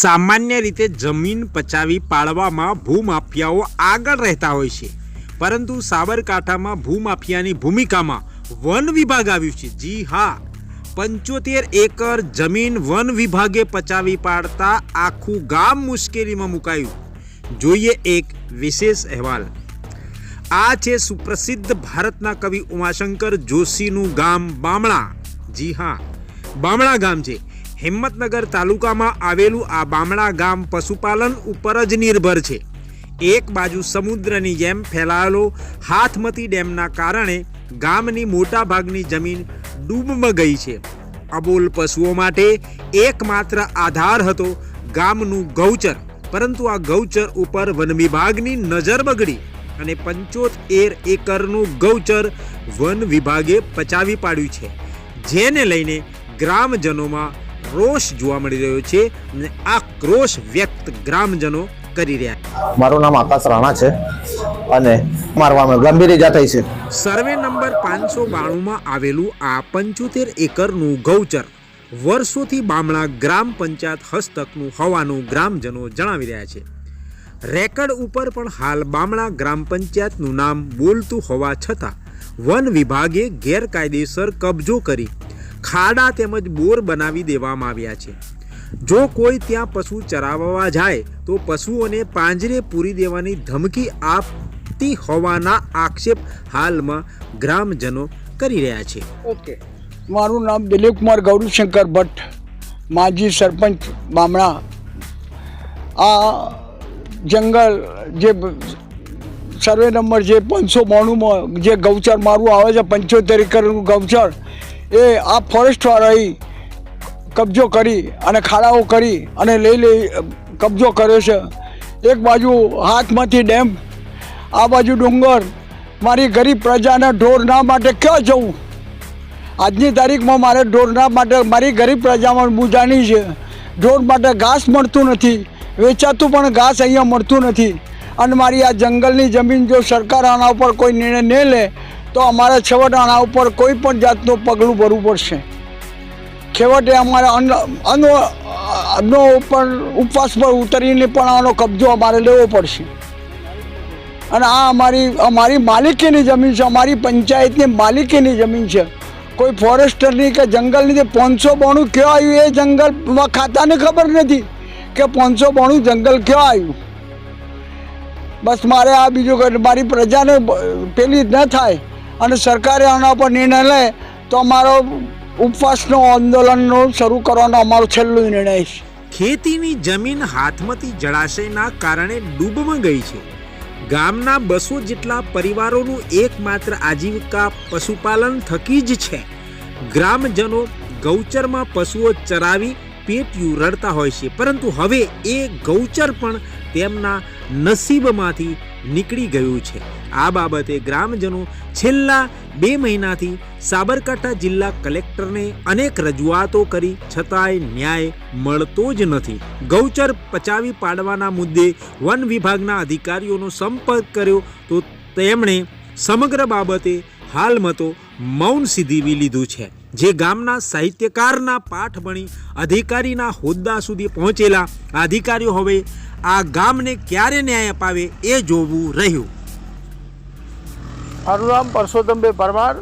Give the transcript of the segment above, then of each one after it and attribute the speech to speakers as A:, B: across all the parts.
A: સામાન્ય રીતે જમીન પચાવી પાડવામાં ભૂમાફિયાઓ આગળ રહેતા હોય છે. પરંતુ સાબરકાંઠામાં ભૂમાફિયાની ભૂમિકામાં વન વિભાગ આવ્યું છે. જી હા, પંચોતેર એકર જમીન વન વિભાગે પચાવી પાડતા આખું ગામ મુશ્કેલીમાં મુકાયું. જોઈએ એક વિશેષ અહેવાલ. આ છે સુપ્રસિદ્ધ ભારતના કવિ ઉમાશંકર જોશીનું ગામ બામણા. જી હા, બામણા ગામ છે. હિંમતનગર તાલુકામાં આવેલું આ બામણા ગામ પશુપાલન ઉપર જ નિર્ભર છે. એક બાજુ સમુદ્રની જેમ ફેલાયેલો હાથમતી ડેમના કારણે ગામની મોટાભાગની જમીન ડૂબમાં ગઈ છે. અબોલ પશુઓ માટે એકમાત્ર આધાર હતો ગામનું ગૌચર, પરંતુ આ ગૌચર ઉપર વન વિભાગની નજર બગડી અને પંચોતેર એકરનું ગૌચર વન વિભાગે પચાવી પાડ્યું છે. જેને લઈને ગ્રામજનોમાં રોષ જોવા મળી રહ્યો છે અને આ રોષ વ્યક્ત ગ્રામજનો કરી રહ્યા
B: મારું નામ આકાશ રાણા છે અને મારવામાં ગંભીર ઈજા થઈ છે.
A: સર્વે નંબર પાંચસો બાણુંમાં આવેલું આ પંચોતેર એકરનું ગૌચર વર્ષોથી બામણા ગ્રામ પંચાયત હસ્તકનું હોવાનું ગ્રામજનો જણાવી રહ્યા છે. રેકર્ડ ઉપર પણ હાલ બામણા ગ્રામ પંચાયતનું નામ બોલતું હોવા છતાં વન વિભાગે ગેરકાયદેસર કબજો કરી ખાડા તેમજ બોર બનાવી દેવામાં આવ્યા છે. જો કોઈ ત્યાં પશુ ચરાવવા જાય, તો પશુઓને પાંજરે પૂરી દેવાની ધમકી આપતી હોવાના આક્ષેપ હાલમાં ગ્રામજનો કરી રહ્યા છે.
C: ઓકે. મારું નામ દિલીપકુમાર ગૌરીશંકર ભટ્ટ. માજી સરપંચ બામણા. આ જંગલ જે સર્વે નંબર જે પાંચસો બાણુંમાં જે ગૌચર મારું આવે છે, પંચોતેર એકરનું ગૌચર એ આ ફોરેસ્ટવાળાએ કબજો કરી અને ખાડાઓ કરી અને લઈ લઈ કબજો કર્યો છે. એક બાજુ હાથમાંથી ડેમ, આ બાજુ ડુંગર. મારી ગરીબ પ્રજાને ઢોરના માટે ક્યાં જવું? આજની તારીખમાં મારે ઢોરના માટે, મારી ગરીબ પ્રજામાં બુજાની છે. ઢોર માટે ઘાસ મળતું નથી. વેચાતું પણ ઘાસ અહીંયા મળતું નથી. અને મારી આ જંગલની જમીન જો સરકાર આના ઉપર કોઈ નિર્ણય નહીં લે તો અમારે છેવટે આના ઉપર કોઈ પણ જાતનું પગલું ભરવું પડશે. છેવટે અમારે અન્ન અન્ન, અન્નો ઉપર ઉપવાસ પર ઉતરીને પણ આનો કબજો અમારે લેવો પડશે. અને આ અમારી અમારી માલિકીની જમીન છે, અમારી પંચાયતની માલિકીની જમીન છે. કોઈ ફોરેસ્ટરની કે જંગલની જે પાંચસો બોણું ક્યાં આવ્યું એ જંગલ ખાતાને ખબર નથી કે પાંચસો બોણું જંગલ ક્યાં આવ્યું. બસ મારે આ બીજું મારી પ્રજાને પેલી ન થાય. અને સરકારે આના પર નિર્ણય લે તો અમારો ઉપવાસનો આંદોલનનો શરૂ કરવાનો અમારો છેલ્લો નિર્ણય છે.
A: ખેતીની જમીન હાથમતી જળાશયના કારણે ડૂબમાં ગઈ છે. ગામના બસો જેટલા પરિવારોનું એકમાત્ર આજીવિકા પશુપાલન થકી જ છે. ગ્રામજનો ગૌચરમાં પશુઓ ચરાવી પેટ્યું રડતા હોય છે, પરંતુ હવે એ ગૌચર પણ તેમના નસીબમાંથી નીકળી ગયું છે. આ બાબતે ગ્રામજનો છેલ્લા બે મહિનાથી સાબરકાંઠા જિલ્લા કલેક્ટરને અનેક રજૂઆતો કરી, છતાંય ન્યાય મળતો જ નથી. ગૌચર પચાવી પાડવાના મુદ્દે વન વિભાગના અધિકારીઓનો સંપર્ક કર્યો તો તેમણે સમગ્ર બાબતે હાલમાં તો મૌન સીધીવી લીધું છે. જે ગામના સાહિત્યકારના પાઠ ભણી અધિકારીના હોદ્દા સુધી પહોંચેલા અધિકારીઓ હવે આ ગામને ક્યારે ન્યાય અપાવે એ જોવું રહ્યું.
D: મારું નામ પરસોત્તમભાઈ પરમાર.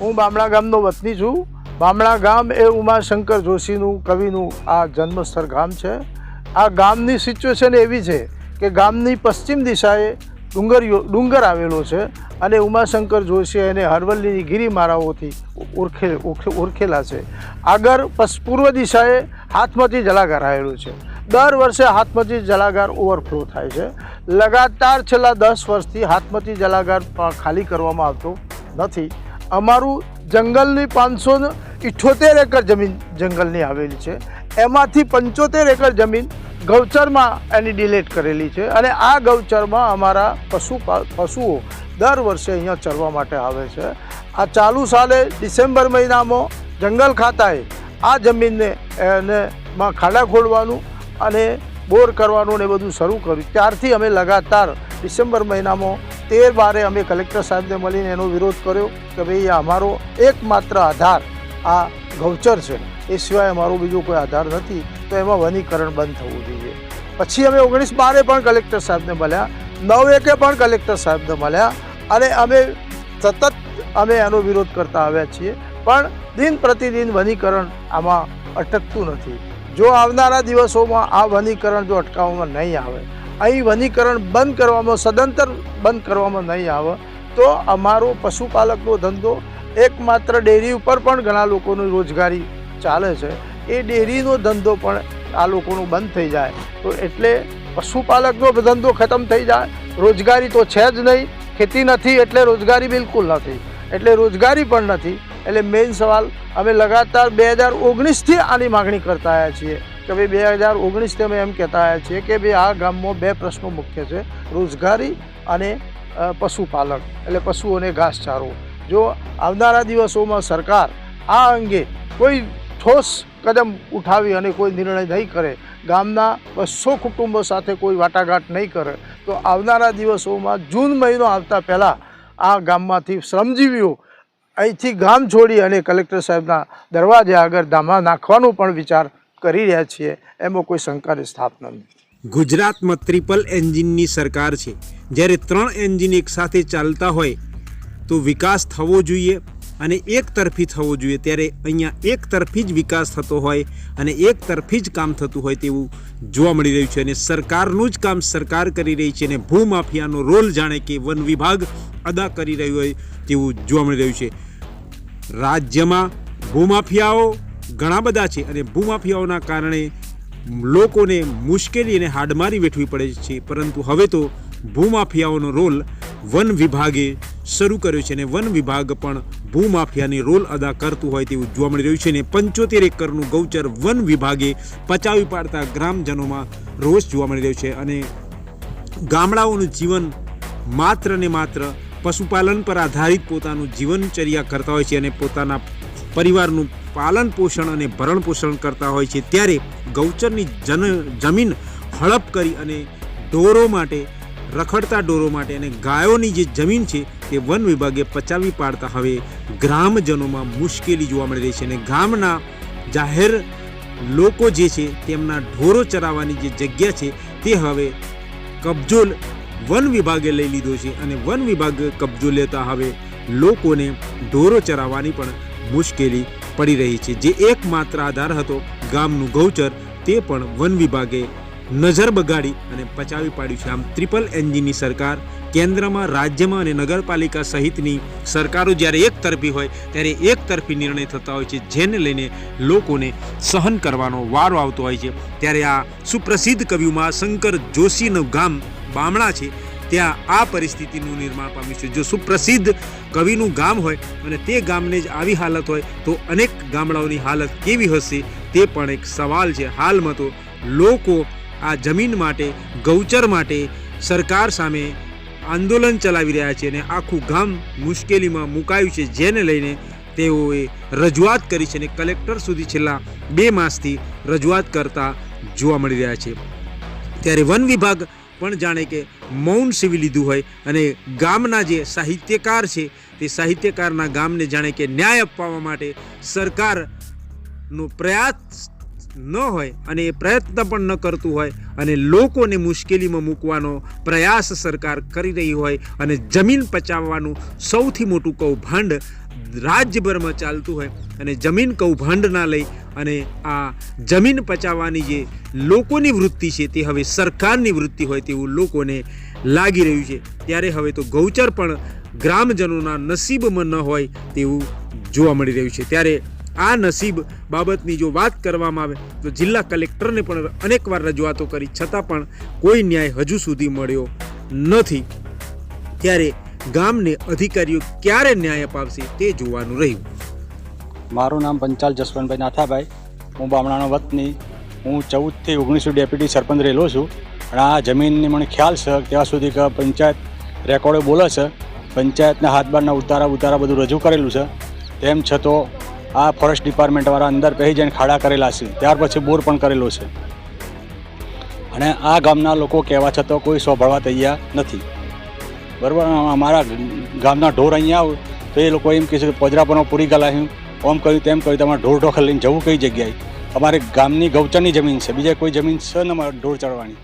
D: હું બામણા ગામનો વતની છું. બામણા ગામ એ ઉમાશંકર જોશીનું, કવિનું આ જન્મસ્થળ ગામ છે. આ ગામની સિચ્યુએશન એવી છે કે ગામની પશ્ચિમ દિશાએ ડુંગર ડુંગર આવેલો છે અને ઉમાશંકર જોશી એને હરવલ્લીની ગિરિમારાઓથી ઓળખે ઓળખે- ઓળખેલા છે. આગળ પૂર્વ દિશાએ હાથમાંથી જલાગાર આવેલું છે. દર વર્ષે હાથમતી જલાગાર ઓવરફ્લો થાય છે. લગાતાર છેલ્લા દસ વર્ષથી હાથમતી જલાગાર ખાલી કરવામાં આવતો નથી. અમારું જંગલની પાંચસો ઇઠ્ઠોતેર એકર જમીન જંગલની આવેલી છે. એમાંથી પંચોતેર એકર જમીન ગૌચરમાં એની ડિલેટ કરેલી છે અને આ ગૌચરમાં અમારા પશુ પશુઓ દર વર્ષે અહીંયા ચરવા માટે આવે છે. આ ચાલુ સાલે ડિસેમ્બર મહિનામાં જંગલ ખાતાએ આ જમીનને એને માં ખાડા ખોદવાનું અને બોર કરવાનું ને બધું શરૂ કર્યું. ત્યારથી અમે લગાતાર ડિસેમ્બર મહિનામાં તેર બારે અમે કલેક્ટર સાહેબને મળીને એનો વિરોધ કર્યો કે ભાઈ અમારો એકમાત્ર આધાર, આ ગૌચર છે. એ સિવાય અમારો બીજો કોઈ આધાર નથી. તો એમાં વનીકરણ બંધ થવું જોઈએ. પછી અમે ઓગણીસ બારે પણ કલેક્ટર સાહેબને મળ્યા. નવ એકે પણ કલેક્ટર સાહેબને મળ્યા. અને અમે સતત અમે એનો વિરોધ કરતા આવ્યા છીએ. પણ દિન પ્રતિદિન વનીકરણ આમાં અટકતું નથી. જો આવનારા દિવસોમાં આ વનીકરણ જો અટકાવવામાં નહીં આવે અહીં વનીકરણ બંધ કરવામાં, સદંતર બંધ કરવામાં નહીં આવે, તો અમારો પશુપાલકનો ધંધો એકમાત્ર ડેરી ઉપર પણ ઘણા લોકોની રોજગારી ચાલે છે. એ ડેરીનો ધંધો પણ આ લોકોનો બંધ થઈ જાય. તો એટલે પશુપાલકનો ધંધો ખતમ થઈ જાય. રોજગારી તો છે જ નહીં. ખેતી નથી એટલે રોજગારી બિલકુલ નથી. એટલે રોજગારી પણ નથી. એટલે મેઇન સવાલ, અમે લગાતાર બે હજાર ઓગણીસથી આની માગણી કરતા આવ્યા છીએ. કે ભાઈ બે હજાર ઓગણીસથી અમે એમ કહેતા આવ્યા છીએ કે ભાઈ આ ગામમાં બે પ્રશ્નો મુખ્ય છે, રોજગારી અને પશુપાલન, એટલે પશુઓને ઘાસચારો. જો આવનારા દિવસોમાં સરકાર આ અંગે કોઈ ઠોસ કદમ ઉઠાવી અને કોઈ નિર્ણય નહીં કરે, ગામના બસો કુટુંબો સાથે કોઈ વાટાઘાટ નહીં કરે, તો આવનારા દિવસોમાં જૂન મહિનો આવતા પહેલાં આ ગામમાંથી શ્રમજીવીઓ અહીંથી ગામ છોડી અને કલેક્ટર સાહેબના દરવાજે આગળ ધામા નાખવાનો પણ વિચાર કરી રહ્યા છીએ. એમાં કોઈ શંકાની સ્થાપના નથી.
A: ગુજરાતમાં ટ્રિપલ એન્જિનની સરકાર છે. જ્યારે ત્રણ એન્જિન એક સાથે ચાલતા હોય તો વિકાસ થવો જોઈએ અને એક તરફી થવો જોઈએ. ત્યારે અહીંયા એક તરફી જ વિકાસ થતો હોય અને એક તરફી જ કામ થતું હોય તેવું જોવા મળી રહ્યું છે. અને સરકારનું જ કામ સરકાર કરી રહી છે અને ભૂમાફિયાનો રોલ જાણે કે વન વિભાગ અદા કરી રહ્યું હોય તેવું જોવા મળી રહ્યું છે. રાજ્યમાં ભૂમાફિયાઓ ઘણા બધા છે અને ભૂમાફિયાઓના કારણે લોકોને મુશ્કેલી અને હાડમારી વેઠવી પડે છે. પરંતુ હવે તો ભૂમાફિયાઓનો રોલ વન વિભાગે શરૂ કર્યો છે અને વન વિભાગ પણ ભૂમાફિયાની રોલ અદા કરતું હોય તેવું જોવા મળી રહ્યું છે અને પંચોતેર એકરનું ગૌચર વન વિભાગે પચાવી પાડતા ગ્રામજનોમાં રોષ જોવા મળી રહ્યો છે. અને ગામડાઓનું જીવન માત્ર ને માત્ર પશુપાલન પર આધારિત પોતાનું જીવનચર્યા કરતા હોય છે અને પોતાના પરિવારનું પાલન પોષણ અને ભરણ પોષણ કરતા હોય છે. ત્યારે ગૌચરની જન, જમીન હડપ કરી અને ઢોરો માટે, રખડતા ઢોરો માટે અને ગાયોની જે જમીન છે તે વન વિભાગે પચાવી પાડતા હવે ગ્રામજનોમાં મુશ્કેલી જોવા મળી રહી છે અને ગામના જાહેર લોકો જે છે તેમના ઢોરો ચરાવવાની જે જગ્યા છે તે હવે કબજો વન વિભાગે લઈ લીધો છે અને વન વિભાગ કબજો લેતા હવે લોકોને ઢોરો ચરાવવાની પણ મુશ્કેલી પડી રહી છે. જે એકમાત્ર આધાર હતો ગામનું ગૌચર, તે પણ વન વિભાગે નજર બગાડી અને પચાવી પાડ્યું છે. આમ ટ્રિપલ એન્જિનની સરકાર કેન્દ્રમાં, રાજ્યમાં અને નગરપાલિકા સહિતની સરકારો જ્યારે એક તરફી હોય, ત્યારે એક તરફી નિર્ણય થતા હોય છે, જેને લઈને લોકોને સહન કરવાનો વારો આવતો હોય છે. ત્યારે આ સુપ્રસિદ્ધ કવિમાં શંકર જોશીનું ગામ બામણા છે, ત્યાં આ પરિસ્થિતિનું નિર્માણ પામ્યું છે. જો સુપ્રસિદ્ધ કવિનું ગામ હોય અને તે ગામને જ આવી હાલત હોય, તો અનેક ગામડાઓની હાલત કેવી હશે તે પણ એક સવાલ છે. હાલમાં તો લોકો આ જમીન માટે, ગૌચર માટે સરકાર સામે આંદોલન ચલાવી રહ્યા છે અને આખું ગામ મુશ્કેલીમાં મુકાયું છે. જેને લઈને તેઓએ રજૂઆત કરી છે અને કલેક્ટર સુધી છેલ્લા બે માસથી રજૂઆત કરતા જોવા મળી રહ્યા છે. ત્યારે વન વિભાગ પણ જાણે કે મૌન સીવી લીધું હોય અને ગામના જે સાહિત્યકાર છે, તે સાહિત્યકારના ગામને જાણે કે ન્યાય અપાવવા માટે સરકારનો પ્રયાસ ન હોય અને એ પ્રયત્ન પણ ન કરતું હોય અને લોકોને મુશ્કેલીમાં મૂકવાનો પ્રયાસ સરકાર કરી રહી હોય અને જમીન પચાવવાનું સૌથી મોટું કૌભાંડ રાજ્યભરમાં ચાલતું હોય અને જમીન કૌભાંડ ના લઈ અને આ જમીન પચાવવાની જે લોકોની વૃત્તિ છે તે હવે સરકારની વૃત્તિ હોય તેવું લોકોને લાગી રહ્યું છે. ત્યારે હવે તો ગૌચર પણ ગ્રામજનોના નસીબમાં ન હોય તેવું જોવા મળી રહ્યું છે. ત્યારે આ નસીબ બાબતની જો વાત કરવામાં આવે, તો જિલ્લા કલેક્ટરને પણ અનેકવાર રજૂઆતો કરી, છતાં પણ કોઈ ન્યાય હજુ સુધી મળ્યો નથી. ત્યારે ગામને અધિકારીઓ ક્યારે ન્યાય અપાવશે તે જોવાનું રહ્યું.
E: મારું નામ પંચાલ જસવંતભાઈ નાથાભાઈ. હું બામણાનો વતની, હું ચૌદથી ઓગણીસો ડેપ્યુટી સરપંચ રહેલો છું. અને આ જમીનની મને ખ્યાલ છે ત્યાં સુધી કે પંચાયત રેકોર્ડે બોલે છે. પંચાયતના હાથબારના ઉતારા ઉતારા બધું રજૂ કરેલું છે. તેમ છતાં આ ફોરેસ્ટ ડિપાર્ટમેન્ટવાળા અંદર પહેરી જઈને ખાડા કરેલા છે. ત્યાર પછી બોર પણ કરેલો છે. અને આ ગામના લોકો કહેવા છતાં કોઈ સોંભળવા તૈયાર નથી. બરાબર, અમારા ગામના ઢોર અહીંયા આવું તો એ લોકો એમ કહે છે કે પોજરાપરમાં પૂરી ગયેલા હું ઓમ કર્યું, તેમ કર્યું, તમારે ઢોર ઢોખર લઈને જવું કઈ જગ્યાએ? અમારે ગામની ગૌચરની જમીન છે, બીજા કોઈ જમીન છે ને અમારે ઢોર ચડવાની?